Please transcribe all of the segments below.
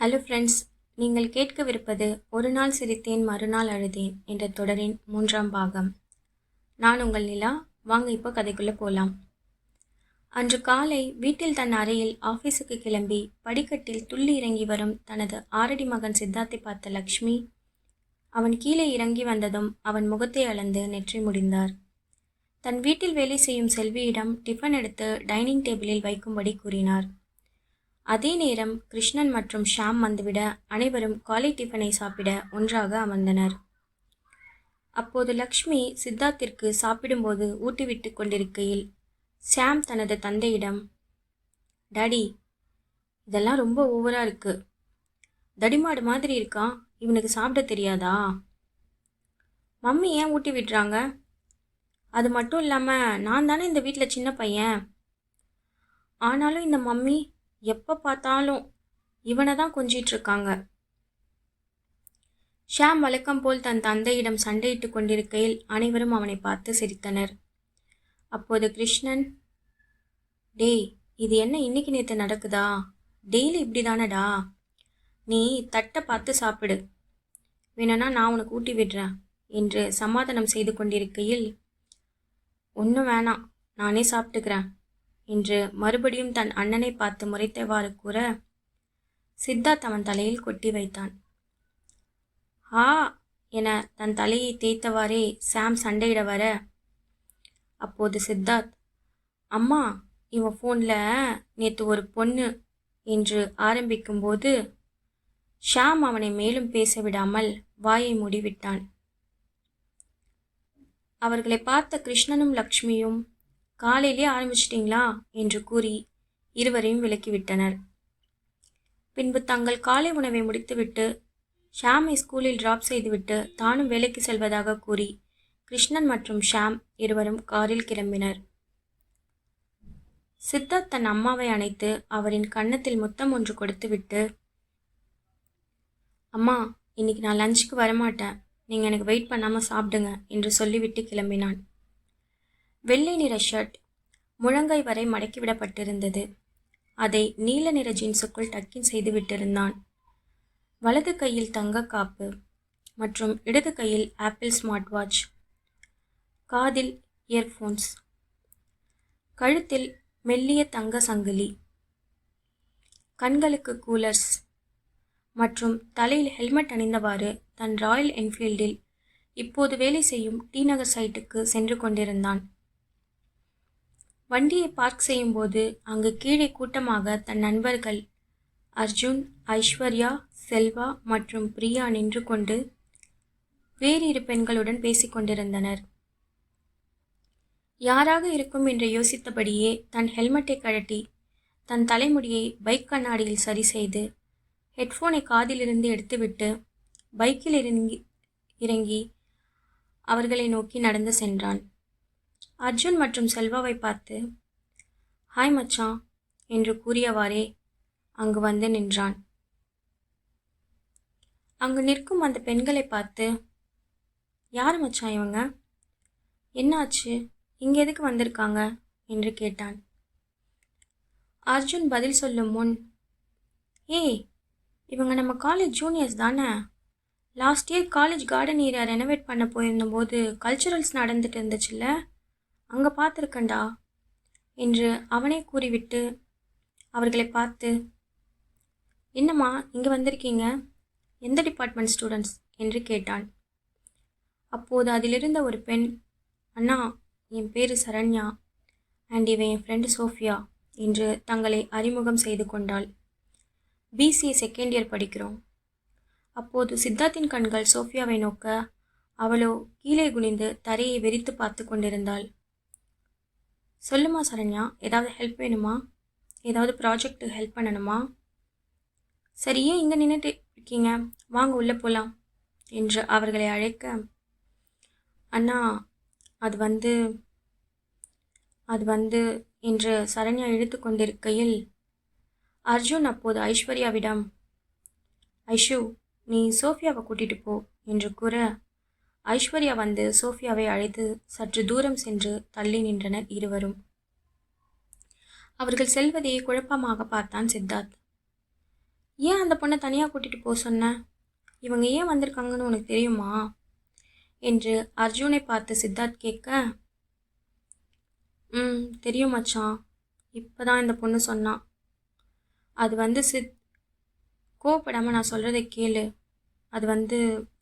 Hello friends நீங்கள் கேட்கவிருப்பது ஒரு நாள் சிரித்தேன் மறுநாள் அழுதேன் என்ற தொடரின் மூன்றாம் பாகம். நான் உங்கள் நிலா வாங்க இப்போ கதைக்குள்ளே போகலாம் அன்று காலை வீட்டில் தன் அறையில் ஆஃபீஸுக்கு கிளம்பி படிக்கட்டில் துள்ளி இறங்கி வரும் தனது ஆரடி மகன் சித்தார்த்தை பார்த்த லக்ஷ்மி அவன் கீழே இறங்கி வந்ததும் அவன் முகத்தை அளந்து நெற்றி முடிந்தார். தன் வீட்டில் வேலை செய்யும் செல்வியிடம் டிஃபன் எடுத்து டைனிங் டேபிளில் வைக்கும்படி கூறினார். அதே நேரம் கிருஷ்ணன் மற்றும் ஷாம் வந்துவிட அனைவரும் காலை டிஃபனை சாப்பிட ஒன்றாக அமர்ந்தனர். அப்போது லக்ஷ்மி சித்தார்த்திற்கு சாப்பிடும்போது ஊட்டிவிட்டு கொண்டிருக்கையில் ஷாம் தனது தந்தையிடம் டாடி இதெல்லாம் ரொம்ப ஓவராக இருக்கு. தடிமாடு மாதிரி இருக்கான் இவனுக்கு சாப்பிட தெரியாதா? மம்மி ஏன் ஊட்டி விடுறாங்க? அது மட்டும் இல்லாமல் நான் தானே இந்த வீட்டில் சின்ன பையன். ஆனாலும் இந்த மம்மி எப்போ பார்த்தாலும் இவனை தான் கொஞ்சிட்டு இருக்காங்க. ஷாம் வழக்கம் போல் தன் தந்தையிடம் சண்டையிட்டு கொண்டிருக்கையில் அனைவரும் அவனை பார்த்து சிரித்தனர். அப்போது கிருஷ்ணன் டேய் இது என்ன இன்னைக்கு நேற்று நடக்குதா? டெய்லி இப்படி தானடா நீ தட்டை பார்த்து சாப்பிடு. வேணும்னா நான் உனக்கு ஊட்டி விடுறேன் என்று சமாதானம் செய்து கொண்டிருக்கையில் ஒன்றும் வேணாம் நானே சாப்பிட்டுக்கிறேன். என்று மறுபடியும் தன் அண்ணனை பார்த்து முறைத்தவாறு கூற சித்தார்த் அவன் தலையில் கொட்டி வைத்தான். ஆ என தன் தலையை தேய்த்தவாறே சாம் சண்டையிட வர அப்போது சித்தார்த் அம்மா இவன் ஃபோனில் நேற்று ஒரு பொண்ணு என்று ஆரம்பிக்கும்போது ஷாம் அவனை மேலும் பேச விடாமல் வாயை மூடிவிட்டான். அவர்களை பார்த்த கிருஷ்ணனும் லக்ஷ்மியும் காலையிலே ஆரம்பிச்சிட்டிங்களா? என்று கூறி இருவரையும் விலக்கிவிட்டனர். பின்பு தங்கள் காலை உணவை முடித்துவிட்டு ஷாமை ஸ்கூலில் டிராப் செய்துவிட்டு தானும் வேலைக்கு செல்வதாக கூறி கிருஷ்ணன் மற்றும் ஷாம் இருவரும் காரில் கிளம்பினர். சித்தார்த் தன் அம்மாவை அணைத்து அவரின் கன்னத்தில் முத்தம் ஒன்று கொடுத்துவிட்டு அம்மா இன்னைக்கு நான் லஞ்சுக்கு வரமாட்டேன். நீங்கள் எனக்கு வெயிட் பண்ணாமல் சாப்பிடுங்க என்று சொல்லிவிட்டு கிளம்பினான். வெள்ளை நிற ஷர்ட் முழங்கை வரை மடக்கிவிடப்பட்டிருந்தது. அதை நீல நிற ஜீன்ஸுக்குள் டக்கின் செய்து விட்டிருந்தான். வலது கையில் தங்க காப்பு மற்றும் இடது கையில் ஆப்பிள் ஸ்மார்ட் வாட்ச் காதில் இயர்ஃபோன்ஸ் கழுத்தில் மெல்லிய தங்க சங்கிலி கண்களுக்கு கூலர்ஸ் மற்றும் தலையில் ஹெல்மெட் அணிந்தவாறு தன் ராயல் என்ஃபீல்டில் இப்போது வேலை செய்யும் டி நகர் சைட்டுக்கு சென்று கொண்டிருந்தான். வண்டியை பார்க் செய்யும்போது அங்கு கீழே கூட்டமாக தன் நண்பர்கள் அர்ஜுன் ஐஸ்வர்யா செல்வா மற்றும் பிரியா நின்று கொண்டு வேறு இரு பெண்களுடன் பேசிக்கொண்டிருந்தனர் யாராக இருக்கும்? என்று யோசித்தபடியே தன் ஹெல்மெட்டை கழட்டி தன் தலைமுடியை பைக் கண்ணாடியில் சரி செய்து ஹெட்ஃபோனை காதிலிருந்து எடுத்துவிட்டு பைக்கில் இறங்கி இறங்கி அவர்களை நோக்கி நடந்து சென்றான். அர்ஜுன் மற்றும் செல்வாவை பார்த்து ஹாய் மச்சான் என்று கூறியவாறே அங்கு வந்து நின்றான். அங்கு நிற்கும் அந்த பெண்களை பார்த்து யார் மச்சான் இவங்க? என்னாச்சு? இங்கே எதுக்கு வந்திருக்காங்க? என்று கேட்டான். அர்ஜுன் பதில் சொல்லும் முன் ஏய் இவங்க நம்ம காலேஜ் ஜூனியர்ஸ் தானே? Last year college garden area renovate பண்ண போயிருந்தபோது கல்ச்சுரல்ஸ் நடந்துட்டு இருந்துச்சுல்ல? அங்கே பார்த்துருக்கண்டா என்று அவனே கூறிவிட்டு அவர்களை பார்த்து என்னம்மா இங்கே வந்திருக்கீங்க? எந்த டிபார்ட்மெண்ட் ஸ்டூடெண்ட்ஸ் என்று கேட்டாள். அப்போது அதிலிருந்த ஒரு பெண் அண்ணா என் பேர் சரண்யா அண்ட் இவன் என் ஃப்ரெண்டு சோஃபியா என்று தங்களை அறிமுகம் செய்து கொண்டாள். பிசிஏ செகண்ட் இயர் படிக்கிறோம். அப்போது சித்தார்த்தின் கண்கள் சோஃபியாவை நோக்க அவளோ கீழே குனிந்து தரையை வெறித்து பார்த்து கொண்டிருந்தாள். சொல்லுமா சரண்யா? ஏதாவது ஹெல்ப் வேணுமா? ஏதாவது ப்ராஜெக்ட் ஹெல்ப் பண்ணணுமா? சரி ஏன் இங்கே நின்றுட்டு இருக்கீங்க? வாங்க உள்ளே போகலாம் என்று அவர்களை அழைக்க. அண்ணா அது வந்து அது வந்து என்று சரண்யா இழுத்து கொண்டிருக்கையில் அர்ஜுன் அப்போது ஐஸ்வர்யாவிடம் ஐஷு நீ சோஃபியாவை கூட்டிகிட்டு போ என்று கூற ஐஸ்வர்யா வந்து சோஃபியாவை அழைத்து சற்று தூரம் சென்று தள்ளி நின்றனர் இருவரும். அவர்கள் செல்வதை குழப்பமாக பார்த்தான் சித்தார்த். ஏன் அந்த பொண்ணை தனியாக கூட்டிகிட்டு போக சொன்ன? இவங்க ஏன் வந்திருக்காங்கன்னு உனக்கு தெரியுமா? என்று அர்ஜுனை பார்த்து சித்தார்த் கேட்க ம் தெரியும் மச்சான். இப்போ தான் இந்த பொண்ணு சொன்னான் அது வந்து சித் கோவப்படாமல் நான் சொல்கிறத கேளு. அது வந்து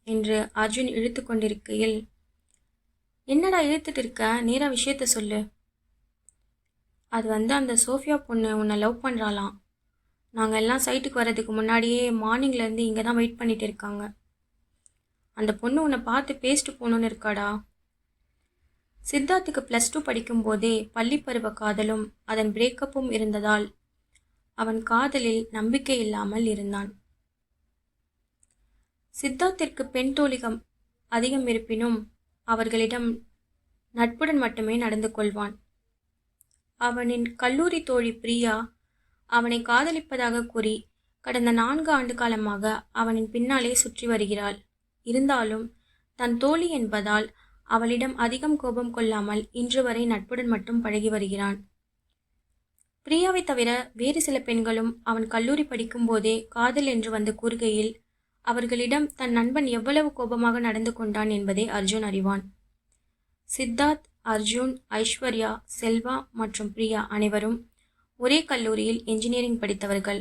என்று அர்ஜுன் இழுத்து கொண்டிருக்கையில் என்னடா இழுத்துட்டு இருக்க? நேராக விஷயத்த சொல்லு. அது வந்து அந்த சோஃபியா பொண்ணு உன்னை லவ் பண்ணுறாளாம் நாங்கள் எல்லாம் சைட்டுக்கு வர்றதுக்கு முன்னாடியே மார்னிங்லேருந்து இங்கே தான் வெயிட் பண்ணிட்டு இருக்காங்க. அந்த பொண்ணு உன்னை பார்த்து பேசிட்டு போகணுன்னு இருக்காடா? சித்தார்த்துக்கு ப்ளஸ் டூ படிக்கும்போதே பள்ளிப்பருவ காதலும் அதன் பிரேக்கப்பும் இருந்ததால் அவன் காதலில் நம்பிக்கை இல்லாமல் இருந்தான். சித்தார்த்திற்கு பெண் தோழிகம் அதிகம் இருப்பினும் அவர்களிடம் நட்புடன் மட்டுமே நடந்து கொள்வான். அவனின் கல்லூரி தோழி பிரியா அவனை காதலிப்பதாக கூறி கடந்த நான்கு ஆண்டு காலமாக அவனின் பின்னாலே சுற்றி வருகிறாள். இருந்தாலும் தன் தோழி என்பதால் அவளிடம் அதிகம் கோபம் கொள்ளாமல் இன்று வரை நட்புடன் மட்டும் பழகி வருகிறான். பிரியாவை தவிர வேறு சில பெண்களும் அவன் கல்லூரி படிக்கும்போதே காதல் என்று வந்து கூறுகையில் அவர்களிடம் தன் நண்பன் எவ்வளவு கோபமாக நடந்து கொண்டான் என்பதை அர்ஜுன் அறிவான். சித்தார்த் அர்ஜுன் ஐஸ்வர்யா செல்வா மற்றும் பிரியா அனைவரும் ஒரே கல்லூரியில் என்ஜினியரிங் படித்தவர்கள்.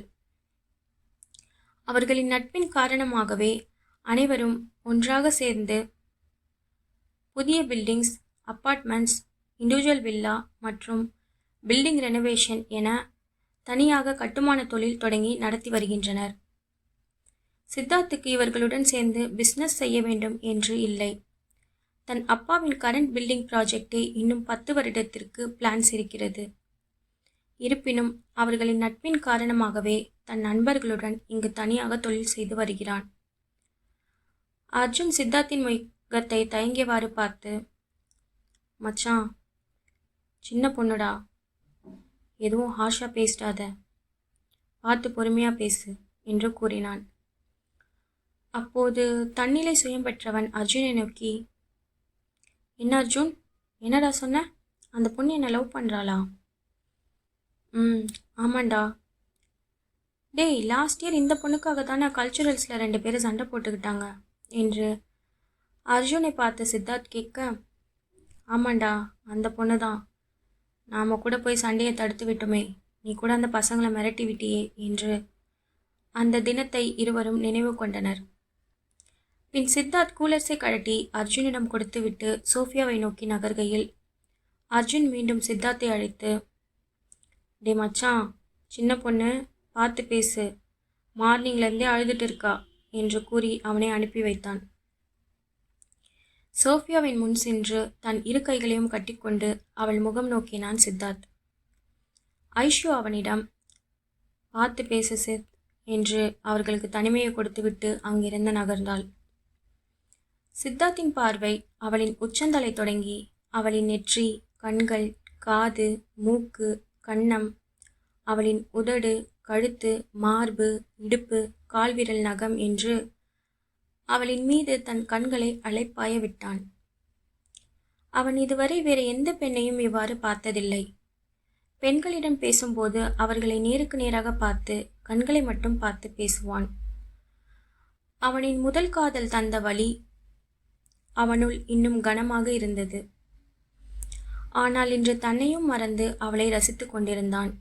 அவர்களின் நட்பின் காரணமாகவே அனைவரும் ஒன்றாக சேர்ந்து புதிய பில்டிங்ஸ் அப்பார்ட்மெண்ட்ஸ் இண்டிவிஜுவல் வில்லா மற்றும் பில்டிங் ரெனோவேஷன் என தனியாக கட்டுமான தொழில் தொடங்கி நடத்தி வருகின்றனர். சித்தார்த்துக்கு இவர்களுடன் சேர்ந்து பிஸ்னஸ் செய்ய வேண்டும் என்று இல்லை. தன் அப்பாவின் கரண்ட் பில்டிங் ப்ராஜெக்டை இன்னும் பத்து வருடத்திற்கு பிளான்ஸ் இருக்கிறது. இருப்பினும் அவர்களின் நட்பின் காரணமாகவே தன் நண்பர்களுடன் இங்கு தனியாக தொழில் செய்து வருகிறான். அர்ஜுன் சித்தார்த்தின் முகத்தை தயங்கியவாறு பார்த்து மச்சான் சின்ன பொண்ணுடா. எதுவும் ஹார்ஷாக பேசிடாத பார்த்து பொறுமையாக பேசு என்று கூறினான். அப்போது தன்னிலை சுயம் பெற்றவன் அர்ஜுனை நோக்கி என்ன அர்ஜுன்? என்னடா சொன்ன? அந்த பொண்ணு என்னை லவ் பண்ணுறாளா ம் ஆமாண்டா. டேய் லாஸ்ட் இயர் இந்த பொண்ணுக்காக தானே கல்ச்சுரல்ஸில் ரெண்டு பேரும் சண்டை போட்டுக்கிட்டாங்க என்று அர்ஜுனை பார்த்து சித்தார்த் கேட்க ஆமாண்டா அந்த பொண்ணு தான். நாம் கூட போய் சண்டையை தடுத்து விட்டோமே. நீ கூட அந்த பசங்களை மிரட்டி விட்டியே என்று அந்த தினத்தை இருவரும் நினைவு கொண்டனர். பின் சித்தார்த் கூலர்ஸை கழட்டி அர்ஜுனிடம் கொடுத்துவிட்டு சோஃபியாவை நோக்கி நகர்கையில் அர்ஜுன் மீண்டும் சித்தார்த்தை அழைத்து டே மச்சான் சின்ன பொண்ணு பார்த்து பேசு. மார்னிங்லேருந்தே அழுதுட்டு இருக்கா என்று கூறி அவனை அனுப்பி வைத்தான். சோஃபியாவின் முன் சென்று தன் இரு கைகளையும் கட்டிக்கொண்டு அவள் முகம் நோக்கினான் சித்தார்த். ஐஷு அவனிடம் பார்த்து பேசு சித் என்று அவர்களுக்கு தனிமையை கொடுத்துவிட்டு அங்கிருந்து நகர்ந்தாள். சித்தார்த்தின் பார்வை அவளின் உச்சந்தலை தொடங்கி அவளின் நெற்றி கண்கள் காது மூக்கு கன்னம் அவளின் உதடு கழுத்து மார்பு இடுப்பு கால்விரல் நகம் என்று அவளின் மீது தன் கண்களை அலைப்பாய விட்டான். அவன் இதுவரை வேறு எந்த பெண்ணையும் இவ்வாறு பார்த்ததில்லை. பெண்களிடம் பேசும்போது அவர்களை நேருக்கு நேராக பார்த்து கண்களை மட்டும் பார்த்து பேசுவான். அவனின் முதல் காதல் தந்த வழி அவனுள் இன்னும் கனமாக இருந்தது. ஆனால் இன்று தன்னையும் மறந்து அவளை ரசித்துக் கொண்டிருந்தான்.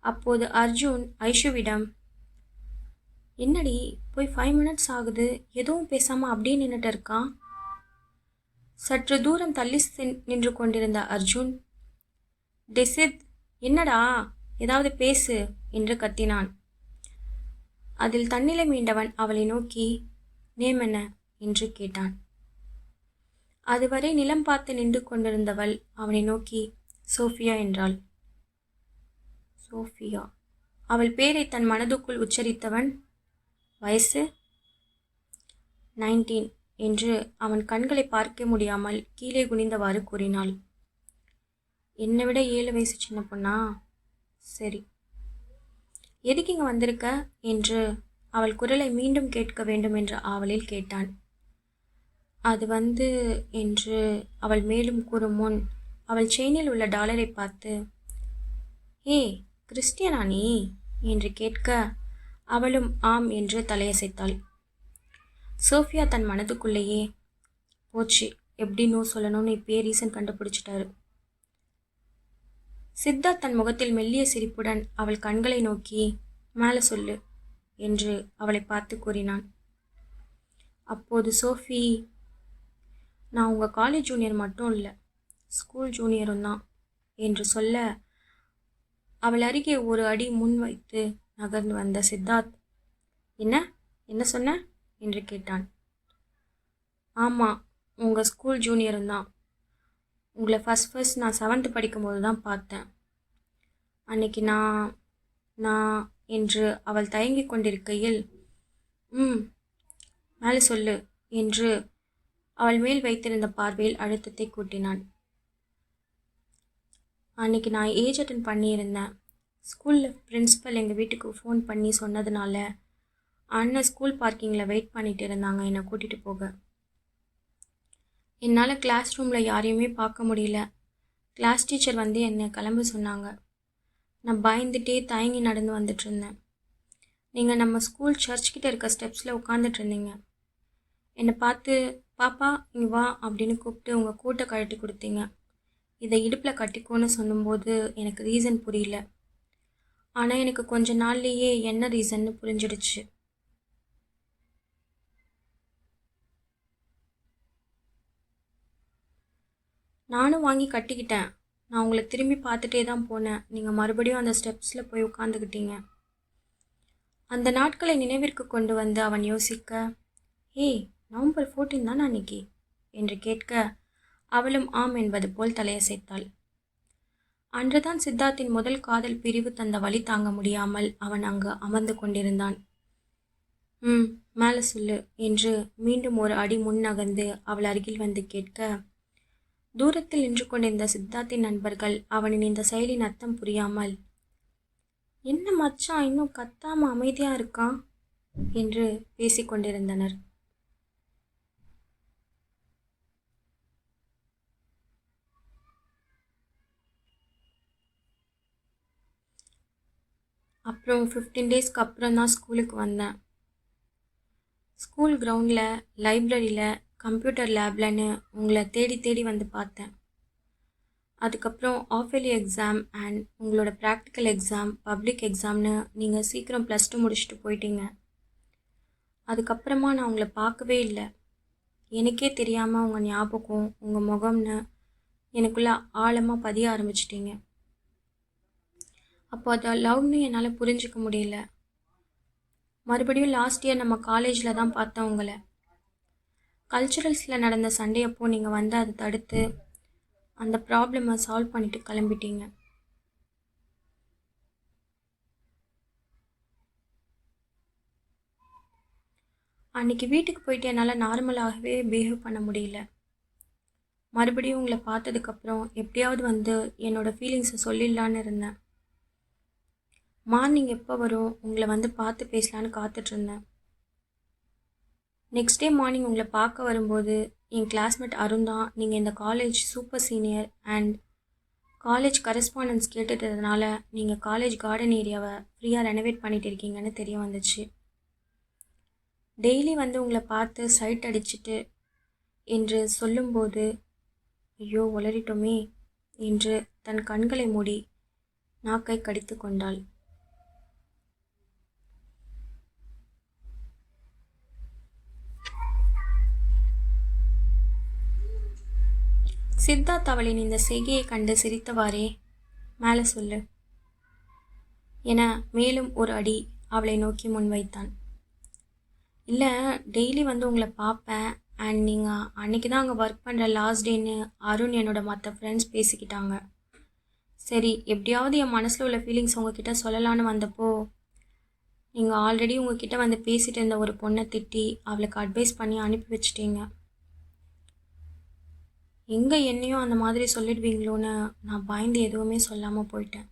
அப்போது அர்ஜுன் ஐஷுவிடம் என்னடி போய் ஃபைவ் மினிட்ஸ் ஆகுது. எதுவும் பேசாமல் அப்படியே நின்றுட்டு இருக்கான் சற்று தூரம் தள்ளி நின்று கொண்டிருந்த அர்ஜுன் டெசித் என்னடா? ஏதாவது பேசு என்று கத்தினான். அதில் தன்னிலை மீண்டவன் அவளை நோக்கி நேம் என்ன? என்று கேட்டான். அதுவரை நிலம் பார்த்து நின்று கொண்டிருந்தவள் அவனை நோக்கி சோஃபியா என்றாள். சோஃபியா அவள் பேரை தன் மனதுக்குள் உச்சரித்தவன் வயசு நைன்டீன் என்று அவன் கண்களை பார்க்க முடியாமல் கீழே குனிந்தவாறு கூறினாள். என்னை விட ஏழு வயசு சின்ன பொண்ணா? சரி. எதுக்கு இங்கே வந்திருக்க? என்று அவள் குரலை மீண்டும் கேட்க வேண்டும் என்ற ஆவலில் கேட்டான். அது வந்து என்று அவள் மேலும் கூறும் முன் அவள் செயினில் உள்ள டாலரை பார்த்து ஏ கிறிஸ்டியனா நீ என்று கேட்க அவளும் ஆம் என்று தலையசைத்தாள். சோஃபியா தன் மனதுக்குள்ளேயே போச்சு எப்படி நோ சொல்லணும்னு இப்பயே ரீசன் கண்டுபிடிச்சிட்டாரு. சித்தார்த் தன் முகத்தில் மெல்லிய சிரிப்புடன் அவள் கண்களை நோக்கி மேலே சொல்லு என்று அவளை பார்த்து கூறினான். அப்போது சோஃபி நான் உங்கள் காலேஜ் ஜூனியர் மட்டும் இல்லை ஸ்கூல் ஜூனியரும் தான் என்று சொல்ல அவள் அருகே ஒரு அடி முன் வைத்து நகர்ந்து வந்த சித்தார்த் என்ன? என்ன சொன்ன? என்று கேட்டான். ஆமாம் உங்கள் ஸ்கூல் ஜூனியரும் தான். உங்களை ஃபஸ்ட் ஃபஸ்ட் நான் செவன்த்து படிக்கும்போது தான் பார்த்தேன். அன்னைக்கு நான் நான் என்று அவள் தயங்கிக் கொண்டிருக்கையில் ம் மேலே சொல்லு என்று அவள் மேல் வைத்திருந்த பார்வையில் அழுத்தத்தை கூட்டினான் அன்னைக்கு நான் ஏஜ் அட்டன் பண்ணியிருந்தேன். ஸ்கூலில் பிரின்ஸிபல் எங்கள் வீட்டுக்கு ஃபோன் பண்ணி சொன்னதுனால அண்ணன் ஸ்கூல் பார்க்கிங்கில் வெயிட் பண்ணிட்டு இருந்தாங்க என்னை கூட்டிகிட்டு போக. என்னால் கிளாஸ் ரூமில் யாரையுமே பார்க்க முடியல. கிளாஸ் டீச்சர் வந்து என்னை கிளம்ப சொன்னாங்க. நான் பயந்துட்டே தயங்கி நடந்து வந்துட்டு இருந்தேன். நீங்கள் நம்ம ஸ்கூல் சர்ச் கிட்டே இருக்க ஸ்டெப்ஸில் உட்காந்துட்டு இருந்தீங்க. என்னை பார்த்து பாப்பா நீ வா அப்படின்னு கூப்பிட்டு உங்கள் கூட்டை கழட்டி கொடுத்தீங்க. இதை இடுப்பில் கட்டிக்கோன்னு சொல்லும்போது எனக்கு ரீசன் புரியல. ஆனால் எனக்கு கொஞ்ச நாள்லேயே என்ன ரீசன்னு புரிஞ்சிடுச்சு. நானும் வாங்கி கட்டிக்கிட்டேன். நான் உங்களை திரும்பி பார்த்துட்டே தான் போனேன். நீங்கள் மறுபடியும் அந்த ஸ்டெப்ஸில் போய் உட்காந்துக்கிட்டீங்க அந்த நாட்களை நினைவிற்கு கொண்டு வந்து அவன் யோசிக்க ஏய் நவம்பர் ஃபோர்டீன் தான் அன்னைக்கு? என்று கேட்க அவளும் ஆம் என்பது போல் தலையசைத்தாள். அன்றுதான் சித்தார்த்தின் முதல் காதல் பிரிவு தந்த வழி தாங்க முடியாமல் அவன் அங்கு அமர்ந்து கொண்டிருந்தான். ம் மேலே சொல்லு என்று மீண்டும் ஒரு அடி முன் நகர்ந்து அவள் அருகில் வந்து கேட்க தூரத்தில் நின்று கொண்டிருந்த சித்தார்த்தின் நண்பர்கள் அவனின் இந்த செயலின் அர்த்தம் புரியாமல் என்ன மச்சான் இன்னும் கத்தாம அமைதியாக இருக்கான் என்று பேசிக்கொண்டிருந்தனர் அப்புறம் ஃபிஃப்டீன் டேஸ்க்கு அப்புறம் தான் ஸ்கூலுக்கு வந்தேன். ஸ்கூல் கிரவுண்டில் லைப்ரரியில் கம்ப்யூட்டர் லேப்லன்னு உங்களை தேடி தேடி வந்து பார்த்தேன். அதுக்கப்புறம் ஆஃபேலி எக்ஸாம் அண்ட் உங்களோட ப்ராக்டிக்கல் எக்ஸாம் பப்ளிக் எக்ஸாம்னு நீங்கள் சீக்கிரம் ப்ளஸ் டூ முடிச்சுட்டு போயிட்டீங்க. அதுக்கப்புறமா நான் உங்களை பார்க்கவே இல்லை. எனக்கே தெரியாமல் உங்கள் ஞாபகம் உங்கள் முகம்னு எனக்குள்ளே ஆழமாக பதிய ஆரம்பிச்சிட்டீங்க. அப்போ அதை லவ்னு என்னால் புரிஞ்சுக்க முடியல. மறுபடியும் லாஸ்ட் இயர் நம்ம காலேஜில் தான் பார்த்தோம் உங்களை. கல்ச்சுரல்ஸில் நடந்த சண்டையப்போ நீங்கள் வந்து அதை தடுத்து அந்த ப்ராப்ளமை சால்வ் பண்ணிட்டு கிளம்பிட்டீங்க. அன்னைக்கு வீட்டுக்கு போயிட்டு என்னால் நார்மலாகவே பிஹேவ் பண்ண முடியல. மறுபடியும் உங்களை பார்த்ததுக்கப்புறம் எப்படியாவது வந்து என்னோடய ஃபீலிங்ஸை சொல்லிடலான்னு இருந்தேன். மார்னிங் எப்போ வரும்? உங்களை வந்து பார்த்து பேசலான்னு காத்துட்ருந்தேன் நெக்ஸ்ட் டே மார்னிங் உங்களை பார்க்க வரும்போது என் கிளாஸ்மேட் அருண் தான். நீங்கள் இந்த college super senior and college correspondence கேட்டுட்டதுனால நீங்கள் காலேஜ் கார்டன் ஏரியாவை ஃப்ரீயாக ரெனோவேட் பண்ணிட்டு இருக்கீங்கன்னு தெரிய வந்துச்சு. டெய்லி வந்து உங்களை பார்த்து சைட் அடிச்சுட்டு என்று சொல்லும்போது ஐயோ உளறிட்டோமே என்று தன் கண்களை மூடி நாக்கை கடித்து கொண்டாள். சித்தார்த் அவளின் இந்த செய்கையை கண்டு சிரித்தவாறே மேலே சொல்லு என மேலும் ஒரு அடி அவளை நோக்கி முன்வைத்தான். இல்லை டெய்லி வந்து உங்களை பார்ப்பேன். அண்ட் நீங்கள் அன்றைக்கி தான் அங்கே ஒர்க் பண்ணுற லாஸ்ட் டேன்னு அருண் என்னோட மற்ற ஃப்ரெண்ட்ஸ் பேசிக்கிட்டாங்க. சரி எப்படியாவது என் மனசில் உள்ள ஃபீலிங்ஸ் உங்ககிட்ட சொல்லலான்னு வந்தப்போ நீங்கள் ஆல்ரெடி உங்ககிட்ட வந்து பேசிகிட்டு இருந்த ஒரு பொண்ணை திட்டி அவளுக்கு அட்வைஸ் பண்ணி அனுப்பி வச்சிட்டீங்க. எங்கே என்னையும் அந்த மாதிரி சொல்லிடுவீங்களோன்னு நான் பயந்து எதுவுமே சொல்லாமல் போயிட்டேன்.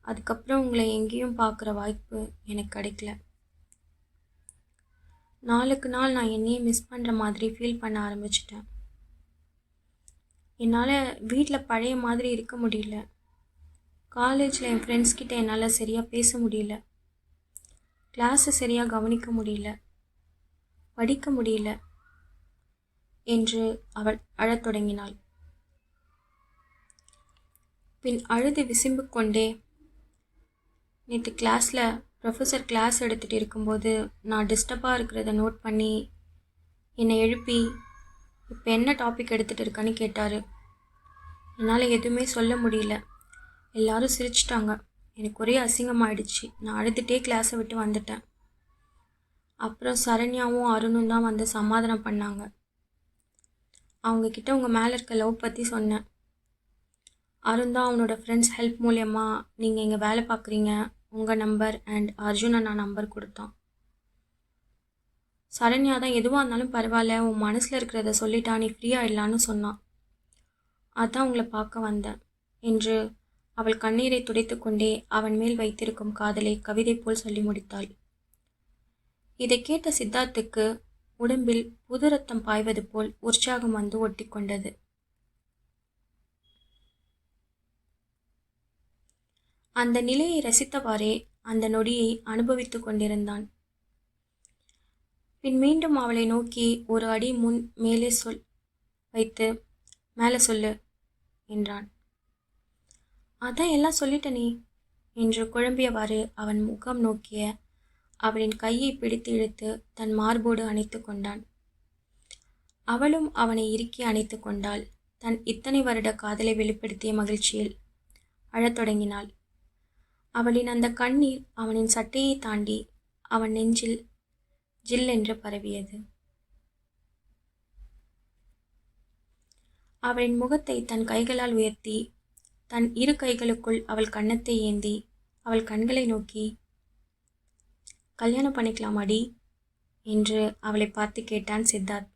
அதுக்கப்புறம் உங்களை எங்கேயும் பார்க்குற வாய்ப்பு எனக்கு கிடைக்கல. நாளுக்கு நாள் நான் என்னையே மிஸ் பண்ணுற மாதிரி ஃபீல் பண்ண ஆரம்பிச்சிட்டேன். என்னால் வீட்டில் பழைய மாதிரி இருக்க முடியல. காலேஜில் என் ஃப்ரெண்ட்ஸ் கிட்ட என்னால் சரியாக பேச முடியல. கிளாஸை சரியாக கவனிக்க முடியல. படிக்க முடியல. என்று அவள் அழத் தொடங்கினாள். பின் அழுது விசும்பு கொண்டே நேற்று கிளாஸில் ப்ரொஃபஸர் கிளாஸ் எடுத்துகிட்டு இருக்கும்போது நான் டிஸ்டர்பாக இருக்கிறத நோட் பண்ணி என்னை எழுப்பி இப்போ என்ன டாபிக் எடுத்துகிட்டு இருக்கான்னு கேட்டார். என்னால் எதுவுமே சொல்ல முடியல. எல்லாரும் சிரிச்சிட்டாங்க. எனக்கு ஒரே அசிங்கமாயிடுச்சு நான் அழுதுகிட்டே கிளாஸை விட்டு வந்துட்டேன். அப்புறம் சரண்யாவும் அருணும் தான் வந்து சமாதானம் பண்ணாங்க. அவங்கக்கிட்ட உங்கள் மேலே இருக்க லவ் பற்றி சொன்னேன். அருண் தான் அவனோட ஃப்ரெண்ட்ஸ் ஹெல்ப் மூலயமா நீங்கள் இங்கே வேலை பார்க்குறீங்க உங்கள் நம்பர் அண்ட் அர்ஜுனை நான் நம்பர் கொடுத்தான். சரண்யா தான் எதுவாக இருந்தாலும் பரவாயில்ல உன் மனசில் இருக்கிறத சொல்லிட்டா நீ ஃப்ரீ ஆயிடலான்னு சொன்னான். அதான் உங்களை பார்க்க வந்தேன். என்று அவள் கண்ணீரை துடைத்துக்கொண்டே அவன் மேல் வைத்திருக்கும் காதலை கவிதை போல் சொல்லி முடித்தாள். இதை கேட்ட சித்தார்த்துக்கு உடம்பில் புது ரத்தம் பாய்வது போல் உற்சாகம் வந்து ஒட்டிக்கொண்டது. அந்த நிலையை ரசித்தவாறே அந்த நொடியை அனுபவித்துக் கொண்டிருந்தான். பின் மீண்டும் அவளை நோக்கி ஒரு அடி முன் மேலே சொல் வைத்து மேலே சொல்லு என்றான். அதான் எல்லாம் சொல்லிட்டனே என்று குழம்பியவாறு அவன் முகம் நோக்கிய அவளின் கையை பிடித்து இழுத்து தன் மார்போடு அணைத்து கொண்டான். அவளும் அவனை இறுக்கி அணைத்து கொண்டாள். தன் இத்தனை வருட காதலை வெளிப்படுத்திய மகிழ்ச்சியில் அழத் தொடங்கினாள். அவளின் அந்த கண்ணீர் அவனின் சட்டையை தாண்டி அவன் நெஞ்சில் ஜில் என்று பரவியது. அவளின் முகத்தை தன் கைகளால் உயர்த்தி தன் இரு கைகளுக்குள் அவள் கன்னத்தை ஏந்தி அவள் கண்களை நோக்கி கல்யாணம் பண்ணிக்கலாமாடி? என்று அவளை பார்த்து கேட்டான் சித்தார்த்.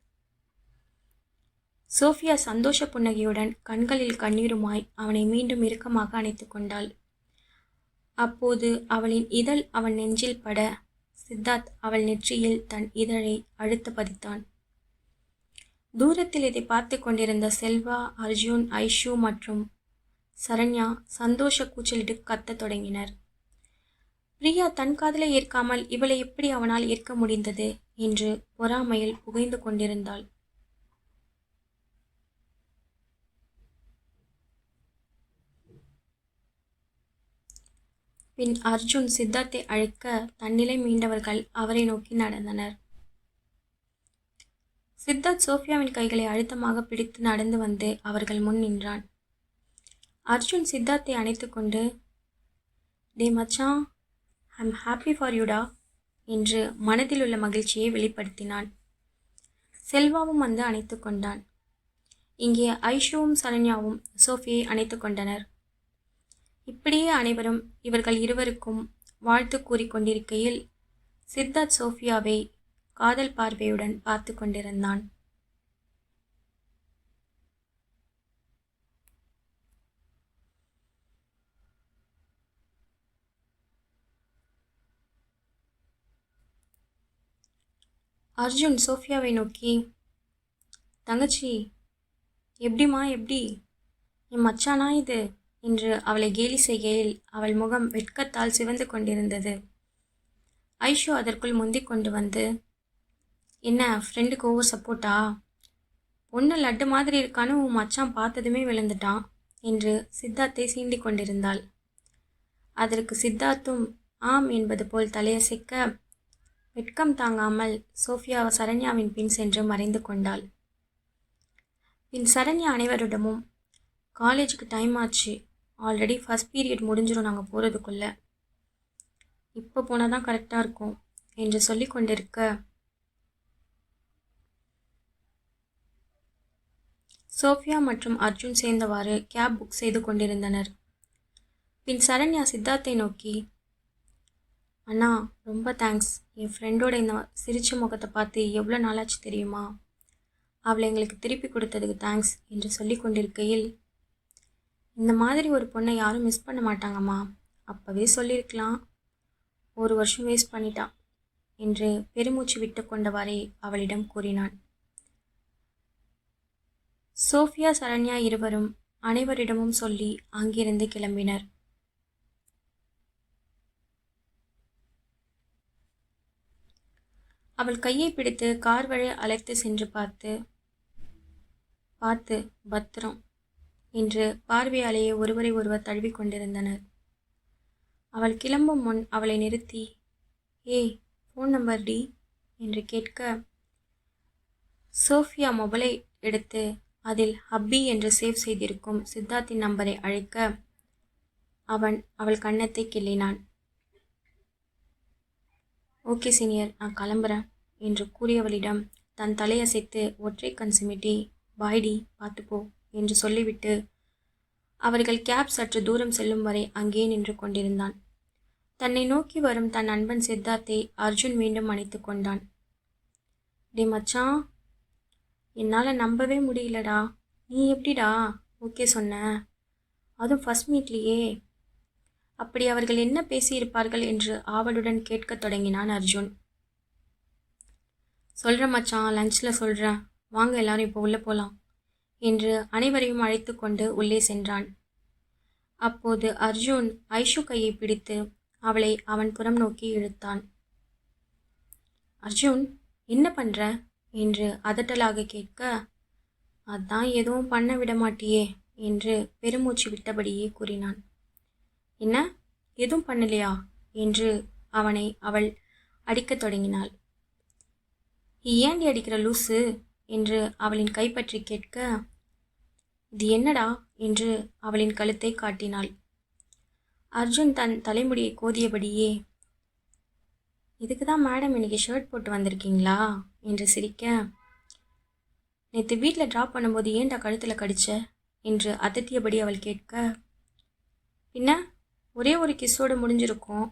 சோஃபியா சந்தோஷ புன்னகையுடன் கண்களில் கண்ணீருமாய் அவனை மீண்டும் இறுக்கமாக அணைத்து கொண்டாள். அப்போது அவளின் இதழ் அவன் நெஞ்சில் பட சித்தார்த் அவள் நெற்றியில் தன் இதழை அழுத்த பதித்தான். தூரத்தில் இதை பார்த்து கொண்டிருந்த செல்வா அர்ஜுன் ஐஷு மற்றும் சரண்யா சந்தோஷ கூச்சலிட்டு கத்தத் தொடங்கினர். பிரியா தன் காதலை ஏற்காமல் இவளை எப்படி அவனால் ஏற்க முடிந்தது என்று பொறாமையில் புகைந்து கொண்டிருந்தாள். பின் அர்ஜுன் சித்தார்த்தை அழைக்க தன்னிலை மீண்டவர்கள் அவரை நோக்கி நடந்தனர். சித்தார்த் சோஃபியாவின் கைகளை அழுத்தமாக பிடித்து நடந்து வந்து அவர்கள் முன் நின்றான். அர்ஜுன் சித்தார்த்தை அணைத்து கொண்டு டே மச்சான் ஐம் ஹாப்பி ஃபார் யூடா என்று மனதில் உள்ள மகிழ்ச்சியை வெளிப்படுத்தினான். செல்வாவும் வந்து அணைத்து கொண்டான். இங்கே ஐஷுவும் சரண்யாவும் சோஃபியை அணைத்து கொண்டனர். இப்படியே அனைவரும் இவர்கள் இருவருக்கும் வாழ்த்து கூறிக்கொண்டிருக்கையில் சித்தார்த் சோஃபியாவை காதல் பார்வையுடன் பார்த்து கொண்டிருந்தான். அர்ஜுன் சோஃபியாவை நோக்கி தங்கச்சி எப்படிம்மா எப்படி? என் மச்சானா இது? என்று அவளை கேலி செய்கையில் அவள் முகம் வெட்கத்தால் சிவந்து கொண்டிருந்தது. ஐஷோ அதற்குள் முந்திக் கொண்டு வந்து என்ன ஃப்ரெண்டுக்கு ஓவர் சப்போர்ட்டா பொண்ணு லட்டு மாதிரி இருக்கான்னு உன் மச்சான் பார்த்ததுமே விழுந்துட்டான் என்று சித்தார்த்தை சீண்டி கொண்டிருந்தாள். அதற்கு சித்தார்த்தும் ஆம் என்பது போல் தலையசைக்க வெட்கம் தாங்காமல் சோஃபியா சரண்யாவின் பின் சென்று மறைந்து கொண்டாள். பின் சரண்யா அனைவரிடமும் காலேஜுக்கு டைம் ஆச்சு. ஆல்ரெடி ஃபஸ்ட் பீரியட் முடிஞ்சிடும் நாங்கள் போகிறதுக்குள்ள இப்போ போனால் தான் கரெக்டாக இருக்கும் என்று சொல்லி கொண்டிருக்க சோஃபியா மற்றும் அர்ஜுன் சேர்ந்தவாறு கேப் புக் செய்து கொண்டிருந்தனர். பின் சரண்யா சித்தார்த்தை நோக்கி அண்ணா ரொம்ப தேங்க்ஸ் என் ஃப்ரெண்டோட இந்த சிரிச்ச முகத்தை பார்த்து எவ்வளோ நாளாச்சு தெரியுமா? அவளை எங்களுக்கு திருப்பி கொடுத்ததுக்கு தேங்க்ஸ் என்று சொல்லி கொண்டிருக்கையில் இந்த மாதிரி ஒரு பொண்ணை யாரும் மிஸ் பண்ண மாட்டாங்கம்மா. அப்போவே சொல்லியிருக்கலாம் ஒரு வருஷம் வேஸ்ட் பண்ணிட்டான் என்று பெருமூச்சு விட்டு கொண்டவாறே அவளிடம் கூறினான். சோஃபியா சரண்யா இருவரும் அனைவரிடமும் சொல்லி அங்கிருந்து கிளம்பினர். அவள் கையை பிடித்து கார் வழி அழைத்து சென்று பார்த்து பார்த்து பத்திரம் என்று பார்வையாலேயே ஒருவரை ஒருவர் தழுவிக் கொண்டிருந்தனர். அவள் கிளம்பும் முன் அவளை நிறுத்தி ஏய் ஃபோன் நம்பர் டி என்று கேட்க சோஃபியா மொபைலை எடுத்து அதில் ஹப்பி என்று சேவ் செய்திருக்கும் சித்தார்த்தின் நம்பரை அழைக்க. அவன் அவள் கன்னத்தை கிள்ளினான். ஓகே சீனியர் நான் கிளம்புறேன். என்று கூறியவளிடம் தன் தலையசைத்து ஒற்றை கண் சிமிட்டி பாய்டி பார்த்துப்போ என்று சொல்லிவிட்டு அவர்கள் கேப் சற்று தூரம் செல்லும் வரை அங்கே நின்று கொண்டிருந்தான். தன்னை நோக்கி வரும் தன் நண்பன் சித்தார்த்தை அர்ஜுன் மீண்டும் அணைத்து கொண்டான். டே மச்சான் என்னால் நம்பவே முடியலடா. நீ எப்படிடா? ஓகே சொன்ன. அதுவும் ஃபஸ்ட் மீட்லேயே அப்படி அவர்கள் என்ன பேசியிருப்பார்கள் என்று ஆவலுடன் கேட்கத் தொடங்கினான் அர்ஜுன். சொல்கிறேன் மச்சான் லஞ்சில் சொல்கிறேன் வாங்க எல்லாரும் இப்போ உள்ளே போகலாம் என்று அனைவரையும் அழைத்து கொண்டு உள்ளே சென்றான். அப்போது அர்ஜுன் ஐஷு கையை பிடித்து அவளை அவன் புறம் நோக்கி இழுத்தான். அர்ஜுன் என்ன பண்ணுற என்று அதட்டலாக கேட்க அதான் எதுவும் பண்ண விட மாட்டியே என்று பெருமூச்சு விட்டபடியே கூறினான். என்ன? எதுவும் பண்ணலையா? என்று அவனை அவள் அடிக்கத் தொடங்கினாள். ஏண்டி அடிக்கிற லூசு? என்று அவளின் கைப்பற்றி கேட்க இது என்னடா? என்று அவளின் கழுத்தை காட்டினாள். அர்ஜுன் தன் தலைமுடியை கோதியபடியே இதுக்கு தான் மேடம் இன்னைக்கு ஷர்ட் போட்டு வந்திருக்கீங்களா? என்று சிரிக்க நேற்று வீட்டில் ட்ராப் பண்ணும்போது ஏன்டா கழுத்தில் கடிச்ச? என்று அதட்டியபடி அவள் கேட்க பின்ன ஒரே ஒரு கிஸ்ஸோடு முடிஞ்சிருக்கும்.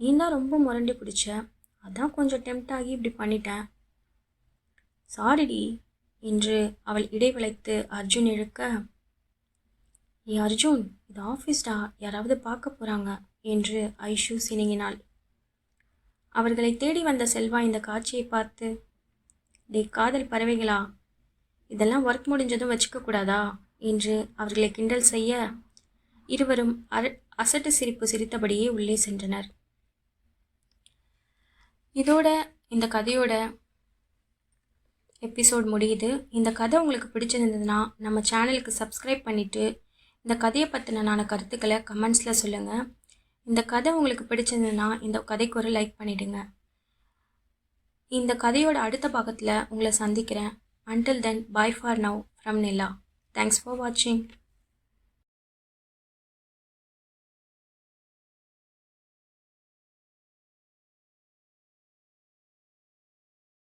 நீ தான் ரொம்ப முரண்டி பிடிச்ச. அதான் கொஞ்சம் டெம்ட் ஆகி இப்படி பண்ணிட்டேன். சாரிடி என்று அவள் இடைவளைத்து அர்ஜுன் இழுக்க ஏ அர்ஜுன் இது ஆஃபீஸ்டா யாராவது பார்க்க போகிறாங்க என்று ஐஷு சினுங்கினாள். அவர்களை தேடி வந்த செல்வா இந்த காட்சியை பார்த்து டே காதல் பறவைகளா? இதெல்லாம் ஒர்க் முடிஞ்சதும் வச்சுக்கக்கூடாதா என்று அவர்களை கிண்டல் செய்ய இருவரும் அர அசட்டு சிரிப்பு சிரித்தபடியே உள்ளே சென்றனர். இதோட இந்த கதையோட எபிசோட் முடியுது. இந்த கதை உங்களுக்கு பிடிச்சிருந்ததுன்னா நம்ம சேனலுக்கு சப்ஸ்கிரைப் பண்ணிவிட்டு இந்த கதையை பற்றின கருத்துக்களை கமெண்ட்ஸில் சொல்லுங்கள் இந்த கதை உங்களுக்கு பிடிச்சிருந்ததுன்னா இந்த கதைக்கு ஒரு லைக் பண்ணிவிடுங்க இந்த கதையோட அடுத்த பாகத்தில் உங்களை சந்திக்கிறேன். Until then bye for now from Nila thanks for வாட்சிங்